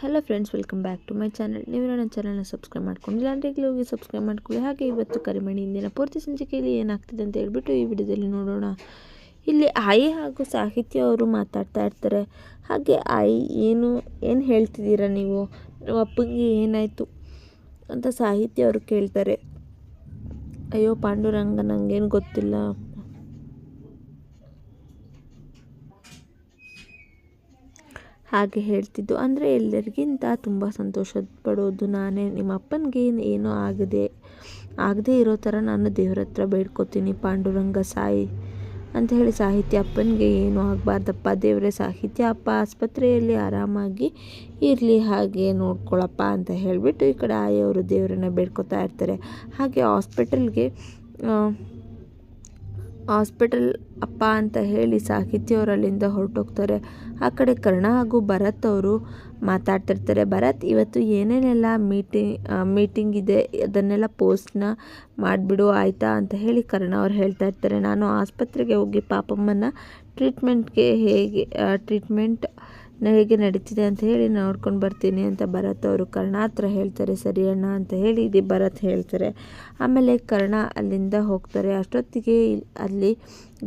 Hello friends welcome back to my channel ನೀವು ನನ್ನ ಚಾನಲ್ನ ಸಬ್ಸ್ಕ್ರೈಬ್ ಮಾಡ್ಕೊಂಡಿಲ್ಲ ಅಂದರೆ ಹೋಗಿ ಸಬ್ಸ್ಕ್ರೈಬ್ ಮಾಡ್ಕೊಳ್ಳಿ. ಹಾಗೆ ಇವತ್ತು ಕರಿಮಣಿ ಇಂದಿನ ಪೂರ್ತಿ ಸಂಚಿಕೆಯಲ್ಲಿ ಏನಾಗ್ತಿದೆ ಅಂತ ಹೇಳ್ಬಿಟ್ಟು ಈ ವಿಡಿಯೋದಲ್ಲಿ ನೋಡೋಣ. ಇಲ್ಲಿ ಆಯಿ ಹಾಗೂ ಸಾಹಿತ್ಯ ಅವರು ಮಾತಾಡ್ತಾ ಇರ್ತಾರೆ. ಹಾಗೆ ಆಯಿ ಏನು ಏನು ಹೇಳ್ತಿದ್ದೀರಾ ನೀವು? ನಮ್ಮ ಅಪ್ಪಂಗೆ ಏನಾಯಿತು ಅಂತ ಸಾಹಿತ್ಯ ಅವರು ಕೇಳ್ತಾರೆ. ಅಯ್ಯೋ, ಪಾಂಡುರಂಗ ನನಗೇನು ಗೊತ್ತಿಲ್ಲ. ಹಾಗೆ ಹೇಳ್ತಿದ್ದು. ಅಂದರೆ ಎಲ್ಲರಿಗಿಂತ ತುಂಬ ಸಂತೋಷ ಪಡೋದು ನಾನೇ. ನಿಮ್ಮ ಅಪ್ಪನಿಗೆ ಏನೂ ಆಗದೆ ಆಗದೆ ಇರೋ ಥರ ನಾನು ದೇವ್ರ ಹತ್ರ ಬೇಡ್ಕೋತೀನಿ. ಪಾಂಡುರಂಗ ಸಾಯಿ ಅಂತ ಹೇಳಿ ಸಾಹಿತ್ಯ ಅಪ್ಪನಿಗೆ ಏನೂ ಆಗಬಾರ್ದಪ್ಪ. ದೇವರೇ, ಸಾಹಿತ್ಯ ಅಪ್ಪ ಆಸ್ಪತ್ರೆಯಲ್ಲಿ ಆರಾಮಾಗಿ ಇರಲಿ, ಹಾಗೆ ನೋಡ್ಕೊಳಪ್ಪ ಅಂತ ಹೇಳಿಬಿಟ್ಟು ಈ ಕಡೆ ಆಯವರು ದೇವರನ್ನ ಬೇಡ್ಕೋತಾ ಇರ್ತಾರೆ. ಹಾಗೆ ಹಾಸ್ಪಿಟಲ್ಗೆ ಹಾಸ್ಪಿಟಲ್ ಅಪ್ಪ ಅಂತ ಹೇಳಿ ಸಾಹಿತ್ಯ ಅಲ್ಲಿಂದ ಹೊರಟೋಗ್ತಾರೆ. ಆ ಕಡೆ ಕರ್ಣ ಹಾಗೂ ಭರತ್ ಅವರು ಮಾತಾಡ್ತಿರ್ತಾರೆ. ಭರತ್, ಇವತ್ತು ಏನೇನೆಲ್ಲ ಮೀಟಿಂಗ್ ಮೀಟಿಂಗ್ ಇದೆ? ಅದನ್ನೆಲ್ಲ ಪೋಸ್ಟ್ನ ಮಾಡಿಬಿಡು, ಆಯಿತಾ? ಅಂತ ಹೇಳಿ ಕರ್ಣ ಅವ್ರು ಹೇಳ್ತಾ ಇರ್ತಾರೆ. ನಾನು ಆಸ್ಪತ್ರೆಗೆ ಹೋಗಿ ಪಾಪಮ್ಮನ ಟ್ರೀಟ್ಮೆಂಟ್ಗೆ ಹೇಗೆ ಟ್ರೀಟ್ಮೆಂಟ್ ಹೇಗೆ ನಡೀತಿದೆ ಅಂತ ಹೇಳಿ ನೋಡ್ಕೊಂಡು ಬರ್ತೀನಿ ಅಂತ ಭರತ್ ಅವರು ಕರ್ಣ ಹತ್ರ ಹೇಳ್ತಾರೆ, ಸರಿ ಅಣ್ಣ ಅಂತ ಹೇಳಿ ಇದು ಭರತ್ ಹೇಳ್ತಾರೆ. ಆಮೇಲೆ ಕರ್ಣ ಅಲ್ಲಿಂದ ಹೋಗ್ತಾರೆ. ಅಷ್ಟೊತ್ತಿಗೆ ಅಲ್ಲಿ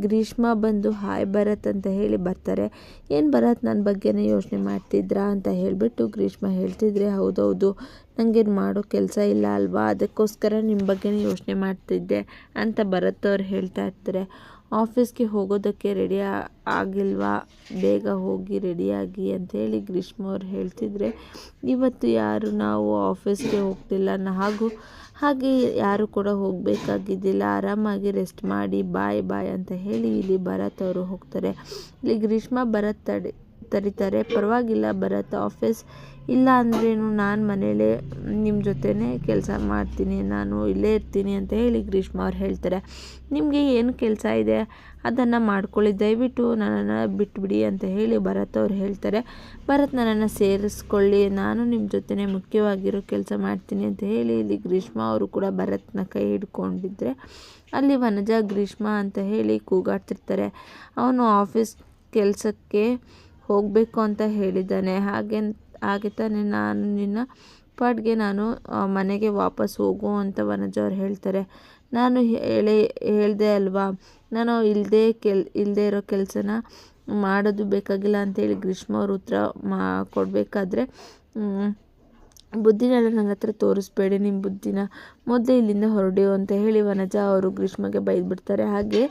ಗ್ರೀಷ್ಮ ಬಂದು, ಹಾಯ್ ಭರತ್ ಅಂತ ಹೇಳಿ ಬರ್ತಾರೆ. ಏನು ಭರತ್ ನನ್ನ ಬಗ್ಗೆನೇ ಯೋಚನೆ ಮಾಡ್ತಿದ್ರಾ? ಅಂತ ಹೇಳಿಬಿಟ್ಟು ಗ್ರೀಷ್ಮ ಹೇಳ್ತಿದ್ರೆ ಹೌದೌದು ನನಗೇನು ಮಾಡೋ ಕೆಲಸ ಇಲ್ಲ ಅಲ್ವಾ? ಅದಕ್ಕೋಸ್ಕರ ನಿಮ್ಮ ಬಗ್ಗೆನೇ ಯೋಚನೆ ಮಾಡ್ತಿದ್ದೆ ಅಂತ ಭರತ್ ಅವ್ರು ಹೇಳ್ತಾ ಇರ್ತಾರೆ. ಆಫೀಸ್ಗೆ ಹೋಗೋದಕ್ಕೆ ರೆಡಿ ಆಗಿಲ್ವಾ? ಬೇಗ ಹೋಗಿ ರೆಡಿಯಾಗಿ ಅಂಥೇಳಿ ಗ್ರೀಷ್ಮ ಅವ್ರು ಹೇಳ್ತಿದ್ರೆ, ಇವತ್ತು ಯಾರು ನಾವು ಆಫೀಸ್ಗೆ ಹೋಗ್ತಿಲ್ಲ. ಹಾಗೂ ಹಾಗೆ ಯಾರು ಕೂಡ ಹೋಗಬೇಕಾಗಿದ್ದಿಲ್ಲ. ಆರಾಮಾಗಿ ರೆಸ್ಟ್ ಮಾಡಿ ಬಾಯ್ ಬಾಯ್ ಅಂತ ಹೇಳಿ ಇಲ್ಲಿ ಭರತ್ ಅವರು ಹೋಗ್ತಾರೆ. ಇಲ್ಲಿ ಗ್ರೀಷ್ಮ ಭರತ್ ತಡಿ ತರಿತಾರೆ. ಪರವಾಗಿಲ್ಲ ಭರತ್ ಆಫೀಸ್ ಇಲ್ಲ ಅಂದ್ರೇನು ನಾನು ಮನೇಲೇ ನಿಮ್ಮ ಜೊತೆನೇ ಕೆಲಸ ಮಾಡ್ತೀನಿ, ನಾನು ಇಲ್ಲೇ ಇರ್ತೀನಿ ಅಂತ ಹೇಳಿ ಗ್ರೀಷ್ಮ ಅವ್ರು ಹೇಳ್ತಾರೆ. ನಿಮಗೆ ಏನು ಕೆಲಸ ಇದೆ? ಅದನ್ನು ಮಾಡ್ಕೊಳ್ಳಿ. ದಯವಿಟ್ಟು ನನ್ನನ್ನು ಬಿಟ್ಬಿಡಿ ಅಂತ ಹೇಳಿ ಭರತ್ ಅವ್ರು ಹೇಳ್ತಾರೆ. ಭರತ್ ನನ್ನನ್ನು ಸೇರಿಸ್ಕೊಳ್ಳಿ. ನಾನು ನಿಮ್ಮ ಜೊತೆನೇ ಮುಖ್ಯವಾಗಿರೋ ಕೆಲಸ ಮಾಡ್ತೀನಿ ಅಂತ ಹೇಳಿ ಇಲ್ಲಿ ಗ್ರೀಷ್ಮ ಅವರು ಕೂಡ ಭರತ್ನ ಕೈ ಹಿಡ್ಕೊಂಡಿದ್ರೆ ಅಲ್ಲಿ ವನಜ, ಗ್ರೀಷ್ಮ ಅಂತ ಹೇಳಿ ಕೂಗಾಡ್ತಿರ್ತಾರೆ. ಅವನು ಆಫೀಸ್ ಕೆಲಸಕ್ಕೆ ಹೋಗಬೇಕು ಅಂತ ಹೇಳಿದ್ದಾನೆ. ಹಾಗೆ ಹಾಗೆ ತಾನೇ ನಾನು ನಿನ್ನ ಪಾಡ್ಗೆ ನಾನು ಮನೆಗೆ ವಾಪಸ್ ಹೋಗು ಅಂತ ವನಜ ಅವ್ರು ಹೇಳ್ತಾರೆ. ನಾನು ಹೇಳಿ, ಹೇಳಿದೆ ಅಲ್ವಾ? ನಾನು ಇಲ್ಲದೆ ಕೆಲ್ ಇಲ್ಲದೆ ಇರೋ ಕೆಲಸನ ಮಾಡೋದು ಬೇಕಾಗಿಲ್ಲ ಅಂತೇಳಿ ಗ್ರೀಷ್ಮ ಅವ್ರ ಉತ್ತರ ಮಾ, ಕೊಡಬೇಕಾದ್ರೆ ಬುದ್ಧಿನೆಲ್ಲ ನನ್ನ ಹತ್ರ ತೋರಿಸ್ಬೇಡಿ ನಿಮ್ಮ ಬುದ್ಧಿನ ಮೊದಲೇ ಇಲ್ಲಿಂದ ಹೊರಡಿ ಅಂತ ಹೇಳಿ ವನಜ ಅವರು ಗ್ರೀಷ್ಮಗೆ ಬೈದ್ಬಿಡ್ತಾರೆ. ಹಾಗೆ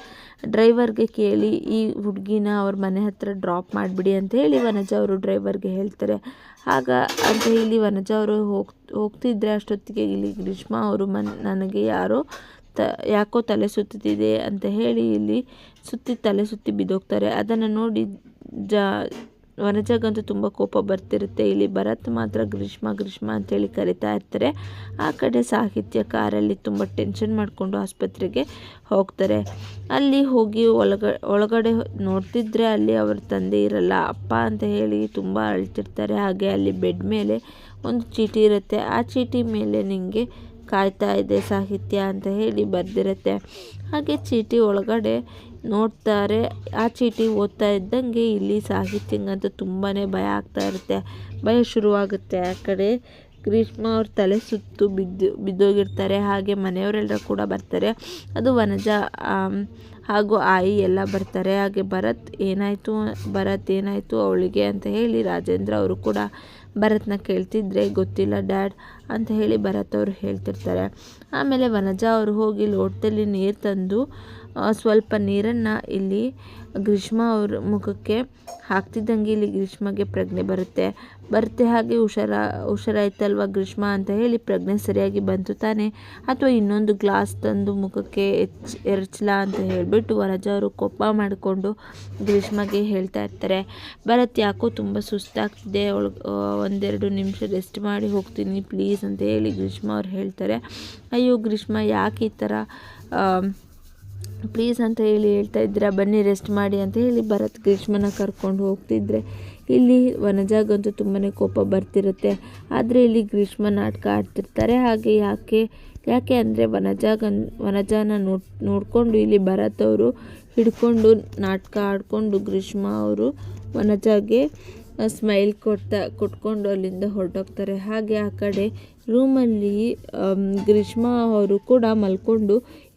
ಡ್ರೈವರ್ಗೆ ಕೇಳಿ, ಈ ಹುಡುಗಿನ ಅವ್ರ ಮನೆ ಹತ್ರ ಡ್ರಾಪ್ ಮಾಡಿಬಿಡಿ ಅಂತ ಹೇಳಿ ವನಜ ಅವರು ಡ್ರೈವರ್ಗೆ ಹೇಳ್ತಾರೆ. ಆಗ ಅಂತ ಹೇಳಿ ವನಜ ಅವರು ಹೋಗ್, ಹೋಗ್ತಿದ್ರೆ ಅಷ್ಟೊತ್ತಿಗೆ ಇಲ್ಲಿ ಗ್ರೀಷ್ಮ ಅವರು ಮನ್, ನನಗೆ ಯಾರೋ ತ, ಯಾಕೋ ತಲೆ ಸುತ್ತಿದೆ ಅಂತ ಹೇಳಿ ಇಲ್ಲಿ ಸುತ್ತಿ ತಲೆ ಸುತ್ತಿ ಬಿದ್ದೋಗ್ತಾರೆ. ಅದನ್ನು ನೋಡಿ ಜ ವನಜಾಗಂತೂ ತುಂಬ ಕೋಪ ಬರ್ತಿರುತ್ತೆ. ಇಲ್ಲಿ ಭರತ್ ಮಾತ್ರ ಗ್ರೀಷ್ಮ ಗ್ರೀಷ್ಮ ಅಂತೇಳಿ ಕರಿತಾ ಇರ್ತಾರೆ. ಆ ಕಡೆ ಸಾಹಿತ್ಯ ಕಾರಲ್ಲಿ ತುಂಬ ಟೆನ್ಷನ್ ಮಾಡಿಕೊಂಡು ಆಸ್ಪತ್ರೆಗೆ ಹೋಗ್ತಾರೆ. ಅಲ್ಲಿ ಹೋಗಿ ಒಳಗ, ಒಳಗಡೆ ನೋಡ್ತಿದ್ರೆ ಅಲ್ಲಿ ಅವ್ರ ತಂದೆ ಇರಲ್ಲ. ಅಪ್ಪ ಅಂತ ಹೇಳಿ ತುಂಬ ಅಳ್ತಿರ್ತಾರೆ. ಹಾಗೆ ಅಲ್ಲಿ ಬೆಡ್ ಮೇಲೆ ಒಂದು ಚೀಟಿ ಇರುತ್ತೆ. ಆ ಚೀಟಿ ಮೇಲೆ ನಿಮಗೆ ಕಾಯ್ತಾ ಇದೆ ಸಾಹಿತ್ಯ ಅಂತ ಹೇಳಿ ಬರೆದಿರುತ್ತೆ. ಹಾಗೆ ಚೀಟಿ ಒಳಗಡೆ ನೋಡ್ತಾರೆ. ಆ ಚೀಟಿ ಓದ್ತಾ ಇದ್ದಂಗೆ ಇಲ್ಲಿ ಸಾಹಿತ್ಯಂಗಂತೂ ತುಂಬಾ ಭಯ ಆಗ್ತಾ ಇರುತ್ತೆ. ಭಯ ಶುರುವಾಗುತ್ತೆ. ಆ ಕಡೆ ಗ್ರೀಷ್ಮ ಅವ್ರ ತಲೆ ಸುತ್ತು ಬಿದ್ದು, ಬಿದ್ದೋಗಿರ್ತಾರೆ. ಹಾಗೆ ಮನೆಯವರೆಲ್ಲ ಕೂಡ ಬರ್ತಾರೆ. ಅದು ವನಜ ಹಾಗೂ ಆಯಿ ಎಲ್ಲ ಬರ್ತಾರೆ. ಹಾಗೆ ಭರತ್ ಏನಾಯಿತು ಭರತ್ ಏನಾಯಿತು ಅವಳಿಗೆ ಅಂತ ಹೇಳಿ ರಾಜೇಂದ್ರ ಅವರು ಕೂಡ ಭರತ್ನ ಕೇಳ್ತಿದ್ರೆ, ಗೊತ್ತಿಲ್ಲ ಡ್ಯಾಡ್ ಅಂತ ಹೇಳಿ ಭರತ್ ಅವರು ಹೇಳ್ತಿರ್ತಾರೆ. ಆಮೇಲೆ ವನಜಾ ಅವರು ಹೋಗಿ ಲೋಟದಲ್ಲಿ ನೀರು ತಂದು ಸ್ವಲ್ಪ ನೀರನ್ನು ಇಲ್ಲಿ ಗ್ರೀಷ್ಮ ಅವ್ರ ಮುಖಕ್ಕೆ ಹಾಕ್ತಿದ್ದಂಗೆ ಇಲ್ಲಿ ಗ್ರೀಷ್ಮಗೆ ಪ್ರಜ್ಞೆ ಬರುತ್ತೆ. ಬರುತ್ತೆ ಹಾಗೆ ಹುಷಾರ ಹುಷಾರಾಯ್ತಲ್ವ ಗ್ರೀಷ್ಮ ಅಂತ ಹೇಳಿ ಪ್ರಜ್ಞೆ ಸರಿಯಾಗಿ ಬಂತು ತಾನೆ. ಅಥವಾ ಇನ್ನೊಂದು ಗ್ಲಾಸ್ ತಂದು ಮುಖಕ್ಕೆ ಎಚ್, ಎರಚಲ ಅಂತ ಹೇಳಿಬಿಟ್ಟು ವರಜ ಅವರು ಕೋಪ ಮಾಡಿಕೊಂಡು ಗ್ರೀಷ್ಮಗೆ ಹೇಳ್ತಾ ಇರ್ತಾರೆ. ಭರತ್ ಯಾಕೋ ತುಂಬ ಸುಸ್ತಾಗ್ತಿದೆ, ಅವಳು ಒಂದೆರಡು ನಿಮಿಷ ರೆಸ್ಟ್ ಮಾಡಿ ಹೋಗ್ತೀನಿ ಪ್ಲೀಸ್ ಅಂತ ಹೇಳಿ ಗ್ರೀಷ್ಮ ಅವ್ರು ಹೇಳ್ತಾರೆ. ಅಯ್ಯೋ ಗ್ರೀಷ್ಮ ಯಾಕೆ ಈ ಥರ ಪ್ಲೀಸ್ ಅಂತ ಹೇಳಿ ಹೇಳ್ತಾ ಇದ್ದೀರಾ, ಬನ್ನಿ ರೆಸ್ಟ್ ಮಾಡಿ ಅಂತ ಹೇಳಿ ಭರತ್ ಗ್ರೀಷ್ಮನ ಕರ್ಕೊಂಡು ಹೋಗ್ತಿದ್ರೆ. ಇಲ್ಲಿ ವನಜಾಗಂತೂ ತುಂಬಾ ಕೋಪ ಬರ್ತಿರುತ್ತೆ. ಆದರೆ ಇಲ್ಲಿ ಗ್ರೀಷ್ಮ ನಾಟಕ ಆಡ್ತಿರ್ತಾರೆ, ಹಾಗೆ ಯಾಕೆ ಯಾಕೆ ಅಂದರೆ ವನಜಾಗನ್, ವನಜಾನ ನೋಡ್, ನೋಡಿಕೊಂಡು ಇಲ್ಲಿ ಭರತ್ ಅವರು ಹಿಡ್ಕೊಂಡು ನಾಟಕ ಆಡಿಕೊಂಡು ಗ್ರೀಷ್ಮ ಅವರು ವನಜಾಗೆ ಸ್ಮೈಲ್ ಕೊಡ್ತಾ, ಕೊಟ್ಕೊಂಡು ಅಲ್ಲಿಂದ ಹೊರಟೋಗ್ತಾರೆ. ಹಾಗೆ ಆ ಕಡೆ ರೂಮಲ್ಲಿ ಗ್ರೀಷ್ಮ ಅವರು ಕೂಡ ಮಲ್ಕೊಂಡು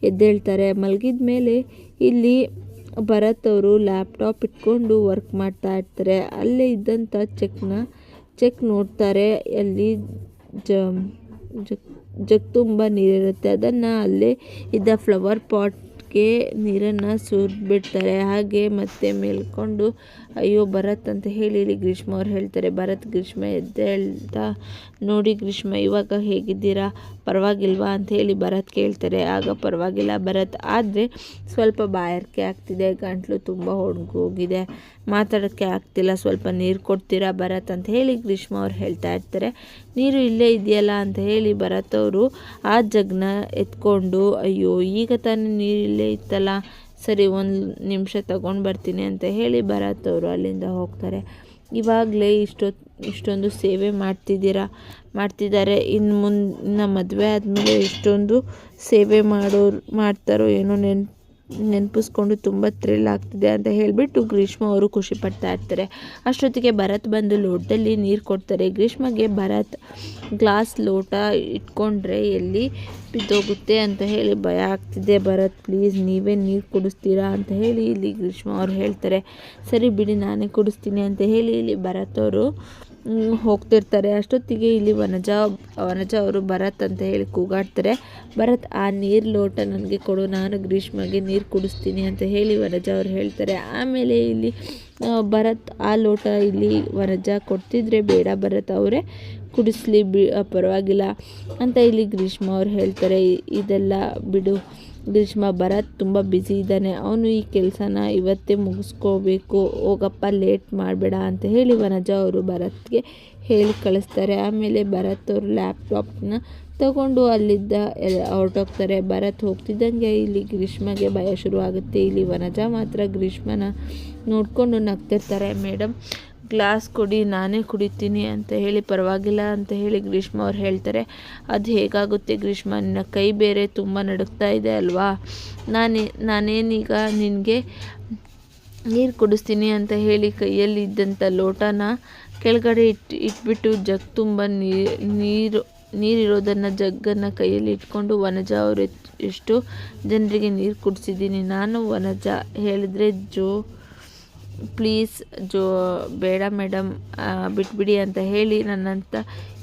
ಎದ್ದೇಳ್ತಾರೆ. ಮಲಗಿದ ಮೇಲೆ ಇಲ್ಲಿ ಭರತ್ ಅವರು ಲ್ಯಾಪ್ಟಾಪ್ ಇಟ್ಕೊಂಡು ವರ್ಕ್ ಮಾಡ್ತಾ ಇರ್ತಾರೆ. ಅಲ್ಲೇ ಇದ್ದಂಥ ಚೆಕ್ನ ಚೆಕ್ ನೋಡ್ತಾರೆ. ಅಲ್ಲಿ ಜ ಜಗ್ ಜಗ್ ತುಂಬ ನೀರಿರುತ್ತೆ. ಅದನ್ನು ಅಲ್ಲೇ ಇದ್ದ ಫ್ಲವರ್ ಪಾಟ್ಗೆ ನೀರನ್ನು ಸುರಿದ್ಬಿಡ್ತಾರೆ. ಹಾಗೆ ಮತ್ತೆ ಮೇಲ್ಕೊಂಡು ಅಯ್ಯೋ ಭರತ್ ಅಂತ ಹೇಳಿ ಇಲ್ಲಿ ಗ್ರೀಷ್ಮ ಅವ್ರು ಹೇಳ್ತಾರೆ, ಭರತ್, ಗ್ರೀಷ್ಮ ಎದ್ದೇಳ್ತಾ ನೋಡಿ ಗ್ರೀಷ್ಮ, ಇವಾಗ ಹೇಗಿದ್ದೀರಾ? ಪರವಾಗಿಲ್ವಾ ಅಂತ ಹೇಳಿ ಭರತ್ ಕೇಳ್ತಾರೆ. ಆಗ ಪರವಾಗಿಲ್ಲ ಭರತ್. ಆದರೆ ಸ್ವಲ್ಪ ಬಾಯಾರಿಕೆ ಆಗ್ತಿದೆ. ಗಂಟ್ಲು ತುಂಬ ಒಣಗೋಗಿದೆ. ಮಾತಾಡೋಕ್ಕೆ ಆಗ್ತಿಲ್ಲ. ಸ್ವಲ್ಪ ನೀರು ಕೊಡ್ತೀರಾ ಭರತ್ ಅಂತ ಹೇಳಿ ಗ್ರೀಷ್ಮ ಅವ್ರು ಹೇಳ್ತಾ ಇರ್ತಾರೆ. ನೀರು ಇಲ್ಲೇ ಇದೆಯಲ್ಲ ಅಂತ ಹೇಳಿ ಭರತ್ ಅವರು ಆ ಜಗ್ನ ಎತ್ಕೊಂಡು, ಅಯ್ಯೋ, ಈಗ ತಾನೇ ನೀರು ಇಲ್ಲೇ ಇತ್ತಲ್ಲ. ಸರಿ, ಒಂದು ನಿಮಿಷ ತಗೊಂಡು ಬರ್ತೀನಿ ಅಂತ ಹೇಳಿ ಭರತ್ ಅವರು ಅಲ್ಲಿಂದ ಹೋಗ್ತಾರೆ. ಇವಾಗಲೇ ಇಷ್ಟೊತ್ತು ಇಷ್ಟೊಂದು ಸೇವೆ ಮಾಡ್ತಿದ್ದೀರಾ, ಮಾಡ್ತಿದ್ದಾರೆ. ಇನ್ನು ಮುನ್ನ ಮದುವೆ ಆದಮೇಲೆ ಎಷ್ಟೊಂದು ಸೇವೆ ಮಾಡೋರು, ಮಾಡ್ತಾರೋ ಏನೋ ನೆನ್, ನೆನಪಿಸ್ಕೊಂಡು ತುಂಬ ಥ್ರಿಲ್ ಆಗ್ತಿದೆ ಅಂತ ಹೇಳಿಬಿಟ್ಟು ಗ್ರೀಷ್ಮ ಅವರು ಖುಷಿ ಪಡ್ತಾ ಇರ್ತಾರೆ. ಅಷ್ಟೊತ್ತಿಗೆ ಭರತ್ ಬಂದು ಲೋಟದಲ್ಲಿ ನೀರು ಕೊಡ್ತಾರೆ. ಗ್ರೀಷ್ಮಗೆ ಭರತ್ ಗ್ಲಾಸ್ ಲೋಟ ಇಟ್ಕೊಂಡ್ರೆ ಎಲ್ಲಿ ಬಿದ್ದೋಗುತ್ತೆ ಅಂತ ಹೇಳಿ ಭಯ ಆಗ್ತಿದೆ. ಭರತ್, ಪ್ಲೀಸ್ ನೀವೇ ನೀರು ಕುಡಿಸ್ತೀರಾ? ಅಂತ ಹೇಳಿ ಇಲ್ಲಿ ಗ್ರೀಷ್ಮ ಅವರು ಹೇಳ್ತಾರೆ. ಸರಿ ಬಿಡಿ, ನಾನೇ ಕುಡಿಸ್ತೀನಿ. ಅಂತ ಹೇಳಿ ಇಲ್ಲಿ ಭರತ್ ಅವರು ಹೋಗ್ತಿರ್ತಾರೆ. ಅಷ್ಟೊತ್ತಿಗೆ ಇಲ್ಲಿ ವನಜ ವನಜ ಅವರು ಭರತ್ ಅಂತ ಹೇಳಿ ಕೂಗಾಡ್ತಾರೆ. ಭರತ್, ಆ ನೀರು ಲೋಟ ನನಗೆ ಕೊಡು, ನಾನು ಗ್ರೀಷ್ಮಗೆ ನೀರು ಕುಡಿಸ್ತೀನಿ ಅಂತ ಹೇಳಿ ವನಜ ಅವರು ಹೇಳ್ತಾರೆ. ಆಮೇಲೆ ಇಲ್ಲಿ ಭರತ್, ಆ ಲೋಟ ಇಲ್ಲಿ ವನಜ ಕೊಡ್ತಿದ್ರೆ ಬೇಡ, ಭರತ್ ಅವರೇ ಕುಡಿಸ್ಲಿ, ಬಿ ಪರವಾಗಿಲ್ಲ ಅಂತ ಇಲ್ಲಿ ಗ್ರೀಷ್ಮ ಅವ್ರು ಹೇಳ್ತಾರೆ. ಇದೆಲ್ಲ ಬಿಡು. ಗ್ರೀಷ್ಮ ಭರತ್ ತುಂಬ ಬ್ಯುಸಿ ಇದ್ದಾನೆ. ಅವನು ಈ ಕೆಲಸನ ಇವತ್ತೇ ಮುಗಿಸ್ಕೋಬೇಕು. ಹೋಗಪ್ಪ ಲೇಟ್ ಮಾಡಬೇಡ ಅಂತ ಹೇಳಿ ವನಜ ಅವರು ಭರತ್ಗೆ ಹೇಳಿ ಕಳಿಸ್ತಾರೆ. ಆಮೇಲೆ ಭರತ್ ಅವರು ಲ್ಯಾಪ್ಟಾಪ್ನ ತಗೊಂಡು ಅಲ್ಲಿದ್ದ ಹೊರಟೋಗ್ತಾರೆ. ಭರತ್ ಹೋಗ್ತಿದ್ದಂಗೆ ಇಲ್ಲಿ ಗ್ರೀಷ್ಮಗೆ ಭಯ ಶುರುವಾಗುತ್ತೆ. ಇಲ್ಲಿ ವನಜ ಮಾತ್ರ ಗ್ರೀಷ್ಮನ ನೋಡಿಕೊಂಡು ನಗ್ತಿರ್ತಾರೆ. ಮೇಡಮ್ ಗ್ಲಾಸ್ ಕೊಡಿ, ನಾನೇ ಕುಡಿತೀನಿ ಅಂತ ಹೇಳಿ ಪರವಾಗಿಲ್ಲ ಅಂತ ಹೇಳಿ ಗ್ರೀಷ್ಮ ಅವ್ರು ಹೇಳ್ತಾರೆ. ಅದು ಹೇಗಾಗುತ್ತೆ ಗ್ರೀಷ್ಮ? ನಿನ್ನ ಕೈ ಬೇರೆ ತುಂಬ ನಡುಗ್ತಾ ಇದೆ ಅಲ್ವಾ? ನಾನೇ, ನಾನೇನೀಗ ನಿನಗೆ ನೀರು ಕುಡಿಸ್ತೀನಿ ಅಂತ ಹೇಳಿ ಕೈಯಲ್ಲಿ ಇದ್ದಂಥ ಲೋಟನ ಕೆಳಗಡೆ ಇಟ್ಟು ಇಟ್ಬಿಟ್ಟು ಜಗ್ ತುಂಬ ನೀರು, ನೀರಿರೋದನ್ನು ಜಗ್ಗನ್ನು ಕೈಯಲ್ಲಿ ಇಟ್ಕೊಂಡು ವನಜ ಅವರು ಎಷ್ಟು ಜನರಿಗೆ ನೀರು ಕುಡಿಸಿದ್ದೀನಿ. ನಾನು ವನಜ ಹೇಳಿದ್ರೆ ಜೋ ಪ್ಲೀಸ್ ಜೋ ಬೇಡ ಮೇಡಮ್ ಬಿಟ್ಬಿಡಿ ಅಂತ ಹೇಳಿ ನನ್ನಂತ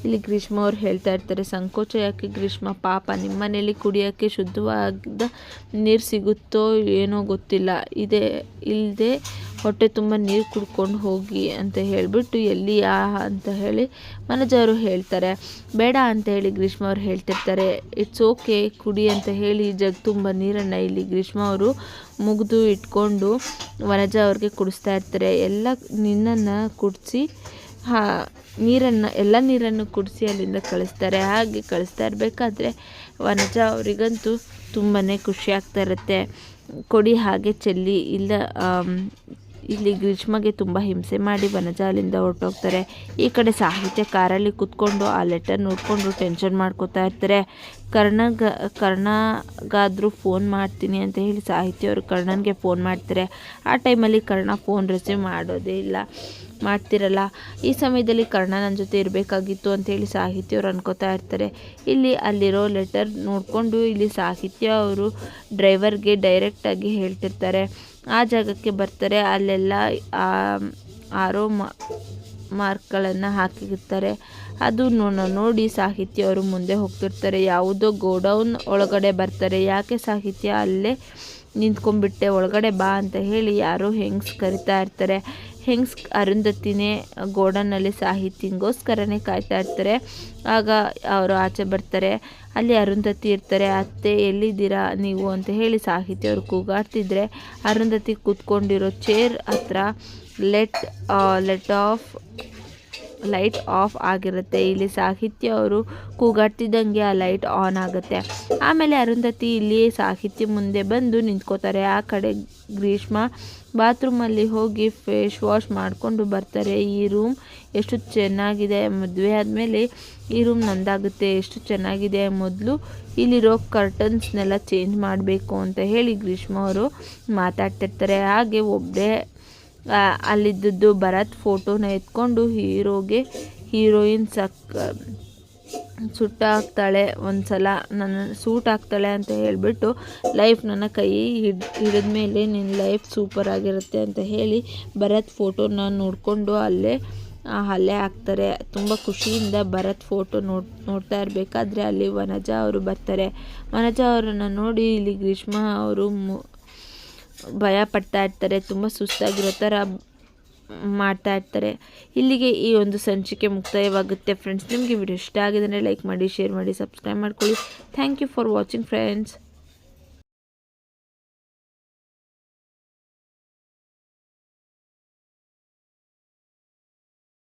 ಇಲ್ಲಿ ಗ್ರೀಷ್ಮ ಅವ್ರು ಹೇಳ್ತಾ ಇರ್ತಾರೆ, ಸಂಕೋಚ ಯಾಕೆ ಗ್ರೀಷ್ಮ? ಪಾಪ ನಿಮ್ಮ ಮನೇಲಿ ಕುಡಿಯೋಕ್ಕೆ ಶುದ್ಧವಾದ ನೀರು ಸಿಗುತ್ತೋ ಏನೋ ಗೊತ್ತಿಲ್ಲ. ಇದೆ ಇಲ್ಲದೆ ಹೊಟ್ಟೆ ತುಂಬ ನೀರು ಕುಡ್ಕೊಂಡು ಹೋಗಿ ಅಂತ ಹೇಳಿಬಿಟ್ಟು ಎಲ್ಲಿ ಯಾ ಅಂತ ಹೇಳಿ ಮನೋಜವರು ಹೇಳ್ತಾರೆ. ಬೇಡ ಅಂತ ಹೇಳಿ ಗ್ರೀಷ್ಮ ಅವ್ರು ಹೇಳ್ತಿರ್ತಾರೆ. ಇಟ್ಸ್ ಓಕೆ ಕುಡಿ ಅಂತ ಹೇಳಿ ಜಗ್ ತುಂಬ ನೀರನ್ನು ಇಲ್ಲಿ ಗ್ರೀಷ್ಮ ಅವರು ಮುಗಿದು ಇಟ್ಕೊಂಡು ವನಜ ಅವ್ರಿಗೆ ಕುಡಿಸ್ತಾ ಇರ್ತಾರೆ. ಎಲ್ಲ ನಿನ್ನನ್ನು ಕುಡಿಸಿ ಹಾ, ನೀರನ್ನು, ಎಲ್ಲ ನೀರನ್ನು ಕುಡಿಸಿ ಅಲ್ಲಿಂದ ಕಳಿಸ್ತಾರೆ. ಹಾಗೆ ಕಳಿಸ್ತಾ ಇರಬೇಕಾದ್ರೆ ವನಜ ಅವರಿಗಂತೂ ತುಂಬಾ ಖುಷಿ ಆಗ್ತಾ ಇರುತ್ತೆ. ಕೊಡಿ ಹಾಗೆ ಚೆಲ್ಲಿ, ಇಲ್ಲ ಇಲ್ಲಿ ಗ್ರೀಷ್ಮಗೆ ತುಂಬ ಹಿಂಸೆ ಮಾಡಿ ವನಜ ಅಲ್ಲಿಂದ ಹೊರಟೋಗ್ತಾರೆ. ಈ ಕಡೆ ಸಾಹಿತ್ಯ ಕಾರಲ್ಲಿ ಕೂತ್ಕೊಂಡು ಆ ಲೆಟರ್ ನೋಡಿಕೊಂಡು ಟೆನ್ಷನ್ ಮಾಡ್ಕೋತಾ ಇರ್ತಾರೆ. ಕರ್ಣಗ, ಕರ್ಣಗಾದರೂ ಫೋನ್ ಮಾಡ್ತೀನಿ ಅಂತ ಹೇಳಿ ಸಾಹಿತ್ಯ ಅವರು ಕರ್ಣನ್ಗೆ ಫೋನ್ ಮಾಡ್ತಾರೆ. ಆ ಟೈಮಲ್ಲಿ ಕರ್ಣ ಫೋನ್ ರಿಸೀವ್ ಮಾಡೋದೇ ಇಲ್ಲ. ಮಾಡ್ತಿರಲ್ಲ. ಈ ಸಮಯದಲ್ಲಿ ಕರ್ಣ ನನ್ನ ಜೊತೆ ಇರಬೇಕಾಗಿತ್ತು ಅಂತೇಳಿ ಸಾಹಿತ್ಯ ಅವರು ಅನ್ಕೋತಾ ಇರ್ತಾರೆ. ಇಲ್ಲಿ ಅಲ್ಲಿರೋ ಲೆಟರ್ ನೋಡಿಕೊಂಡು ಇಲ್ಲಿ ಸಾಹಿತ್ಯ ಅವರು ಡ್ರೈವರ್ಗೆ ಡೈರೆಕ್ಟಾಗಿ ಹೇಳ್ತಿರ್ತಾರೆ. ಆ ಜಾಗಕ್ಕೆ ಬರ್ತಾರೆ. ಅಲ್ಲೆಲ್ಲ ಆರೋ ಮಾರ್ಕ್ಗಳನ್ನು ಹಾಕಿರ್ತಾರೆ ಅದು ನೋಡಿ ಸಾಹಿತ್ಯ ಅವರು ಮುಂದೆ ಹೋಗ್ತಿರ್ತಾರೆ. ಯಾವುದೋ ಗೋಡೌನ್ ಒಳಗಡೆ ಬರ್ತಾರೆ. ಯಾಕೆ ಸಾಹಿತ್ಯ ಅಲ್ಲೇ ನಿಂತ್ಕೊಂಡ್ಬಿಟ್ಟೆ? ಒಳಗಡೆ ಬಾ ಅಂತ ಹೇಳಿ ಯಾರೋ ಹೆಂಗ್ಸ್ ಕರಿತಾ ಇರ್ತಾರೆ. ಹೆಂಗ್ಸ್ ಅರುಂಧತಿನೇ ಗೋಡನ್ನಲ್ಲಿ ಸಾಹಿತಿಗೋಸ್ಕರನೇ ಕಾಯ್ತಾ ಇರ್ತಾರೆ. ಆಗ ಅವರು ಆಚೆ ಬರ್ತಾರೆ. ಅಲ್ಲಿ ಅರುಂಧತಿ ಇರ್ತಾರೆ. ಅತ್ತೆ, ಎಲ್ಲಿದ್ದೀರಾ ನೀವು? ಅಂತ ಹೇಳಿ ಸಾಹಿತ್ಯ ಅವರು ಕೂಗಾಡ್ತಿದ್ರೆ ಅರುಂಧತಿ ಕೂತ್ಕೊಂಡಿರೋ ಚೇರ್ ಹತ್ರ let let off light off ಆಗಿರುತ್ತೆ. ಇಲ್ಲಿ ಸಾಹಿತ್ಯ ಅವರು ಕೂಗಾಡ್ತಿದ್ದಂಗೆ ಆ ಲೈಟ್ ಆನ್ ಆಗುತ್ತೆ. ಆಮೇಲೆ ಅರುಂಧತಿ ಇಲ್ಲಿ ಸಾಹಿತ್ಯ ಮುಂದೆ ಬಂದು ನಿಂತ್ಕೋತಾರೆ. ಆ ಕಡೆ ಗ್ರೀಷ್ಮ ಬಾತ್ರೂಮಲ್ಲಿ ಹೋಗಿ ಫೇಸ್ ವಾಶ್ ಮಾಡಿಕೊಂಡು ಬರ್ತಾರೆ. ಈ ರೂಮ್ ಎಷ್ಟು ಚೆನ್ನಾಗಿದೆ. ಮದುವೆ ಆದಮೇಲೆ ಈ ರೂಮ್ ನಂದಾಗುತ್ತೆ. ಎಷ್ಟು ಚೆನ್ನಾಗಿದೆ ಮೊದಲು. ಇಲ್ಲಿರೋ ಕರ್ಟನ್ಸ್ನೆಲ್ಲ ಚೇಂಜ್ ಮಾಡಬೇಕು ಅಂತ ಹೇಳಿ ಗ್ರೀಷ್ಮ ಅವರು ಮಾತಾಡ್ತಿರ್ತಾರೆ. ಹಾಗೆ ಒಬ್ಬರೇ ಅಲ್ಲಿದ್ದದ್ದು ಭರತ್ ಫೋಟೋನ ಎತ್ಕೊಂಡು ಹೀರೋಗೆ, ಹೀರೋಯಿನ್ ಸಕ್, ಸುಟ್ಟ ಹಾಕ್ತಾಳೆ ಒಂದು ಸಲ ನನ್ನ ಸೂಟ್ ಹಾಕ್ತಾಳೆ ಅಂತ ಹೇಳಿಬಿಟ್ಟು ಲೈಫ್ ನನ್ನ ಕೈ ಹಿಡ್ ಹಿಡಿದ ಮೇಲೆ ನಿನ್ನ ಲೈಫ್ ಸೂಪರ್ ಆಗಿರುತ್ತೆ ಅಂತ ಹೇಳಿ ಭರತ್ ಫೋಟೋನ ನೋಡಿಕೊಂಡು ಅಲ್ಲೇ ಅಲ್ಲೇ ಹಾಕ್ತಾರೆ. ತುಂಬ ಖುಷಿಯಿಂದ ಭರತ್ ಫೋಟೋ ನೋಡ್, ನೋಡ್ತಾ ಇರಬೇಕಾದ್ರೆ ಅಲ್ಲಿ ವನಜಾ ಅವರು ಬರ್ತಾರೆ. ವನಜಾ ಅವರನ್ನು ನೋಡಿ ಇಲ್ಲಿ ಗ್ರೀಷ್ಮ ಅವರು ಮು ಭಯ ಪಡ್ತಾ ಇರ್ತಾರೆ ತುಂಬ ಸುಸ್ತಾಗಿರೋ ಥರ ಮಾಡ್ತಾ ಇರ್ತಾರೆ ಇಲ್ಲಿಗೆ ಈ ಒಂದು ಸಂಚಿಕೆ ಮುಕ್ತಾಯವಾಗುತ್ತೆ ಫ್ರೆಂಡ್ಸ್ ನಿಮಗೆ ವಿಡಿಯೋ ಇಷ್ಟ ಆಗಿದ್ರೆ ಲೈಕ್ ಮಾಡಿ ಶೇರ್ ಮಾಡಿ ಸಬ್ಸ್ಕ್ರೈಬ್ ಮಾಡ್ಕೊಳ್ಳಿ. Thank you for watching friends